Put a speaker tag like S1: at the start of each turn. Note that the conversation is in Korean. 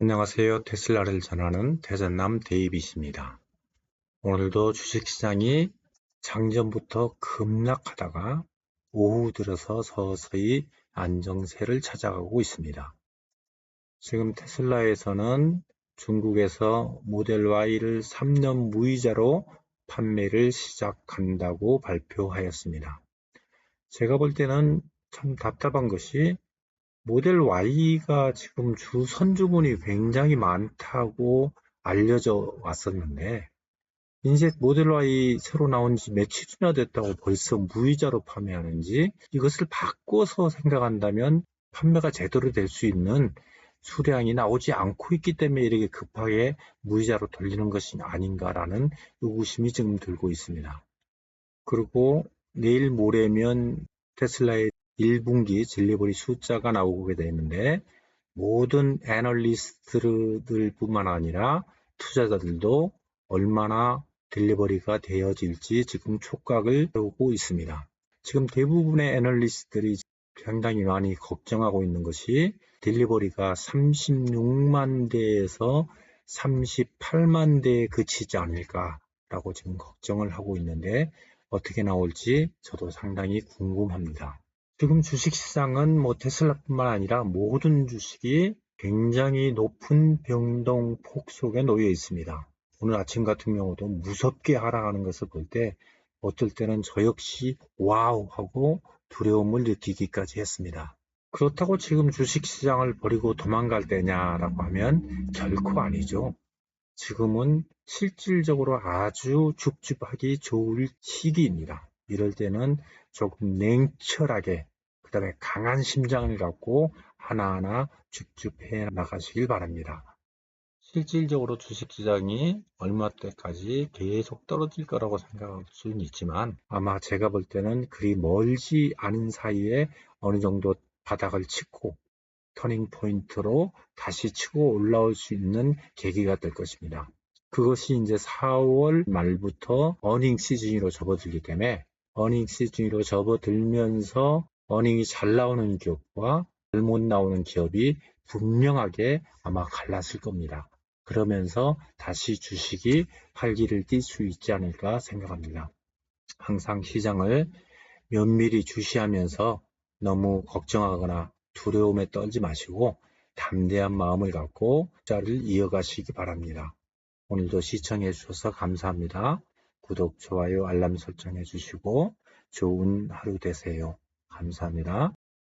S1: 안녕하세요. 테슬라를 전하는 대전남 데이빗입니다. 오늘도 주식시장이 장전부터 급락하다가 오후 들어서 서서히 안정세를 찾아가고 있습니다. 지금 테슬라에서는 중국에서 모델 Y를 3년 무이자로 판매를 시작한다고 발표하였습니다. 제가 볼 때는 참 답답한 것이 모델 Y가 지금 주 선주군이 굉장히 많다고 알려져 왔었는데 이제 모델 Y 새로 나온 지 며칠이나 됐다고 벌써 무이자로 판매하는지 이것을 바꿔서 생각한다면 판매가 제대로 될 수 있는 수량이 나오지 않고 있기 때문에 이렇게 급하게 무이자로 돌리는 것이 아닌가라는 의구심이 지금 들고 있습니다. 그리고 내일 모레면 테슬라의 1분기 딜리버리 숫자가 나오게 되는데 모든 애널리스트들 뿐만 아니라 투자자들도 얼마나 딜리버리가 되어질지 지금 촉각을 세우고 있습니다. 지금 대부분의 애널리스트들이 상당히 많이 걱정하고 있는 것이 딜리버리가 36만 대에서 38만 대에 그치지 않을까라고 지금 걱정을 하고 있는데 어떻게 나올지 저도 상당히 궁금합니다. 지금 주식 시장은 뭐 테슬라뿐만 아니라 모든 주식이 굉장히 높은 변동폭 속에 놓여 있습니다. 오늘 아침 같은 경우도 무섭게 하락하는 것을 볼 때 어떨 때는 저 역시 와우 하고 두려움을 느끼기까지 했습니다. 그렇다고 지금 주식 시장을 버리고 도망갈 때냐라고 하면 결코 아니죠. 지금은 실질적으로 아주 줍줍하기 좋을 시기입니다. 이럴 때는 조금 냉철하게 그 다음에 강한 심장을 갖고 하나하나 쭉쭉해 나가시길 바랍니다. 실질적으로 주식시장이 얼마 때까지 계속 떨어질 거라고 생각할 수는 있지만 아마 제가 볼 때는 그리 멀지 않은 사이에 어느 정도 바닥을 치고 터닝 포인트로 다시 치고 올라올 수 있는 계기가 될 것입니다. 그것이 이제 4월 말부터 어닝 시즌으로 접어들기 때문에 어닝 시즌으로 접어들면서 어닝이 잘 나오는 기업과 잘 못 나오는 기업이 분명하게 아마 갈랐을 겁니다. 그러면서 다시 주식이 활기를 띨 수 있지 않을까 생각합니다. 항상 시장을 면밀히 주시하면서 너무 걱정하거나 두려움에 떨지 마시고 담대한 마음을 갖고 자를 이어가시기 바랍니다. 오늘도 시청해 주셔서 감사합니다. 구독, 좋아요, 알람 설정해 주시고 좋은 하루 되세요. 감사합니다.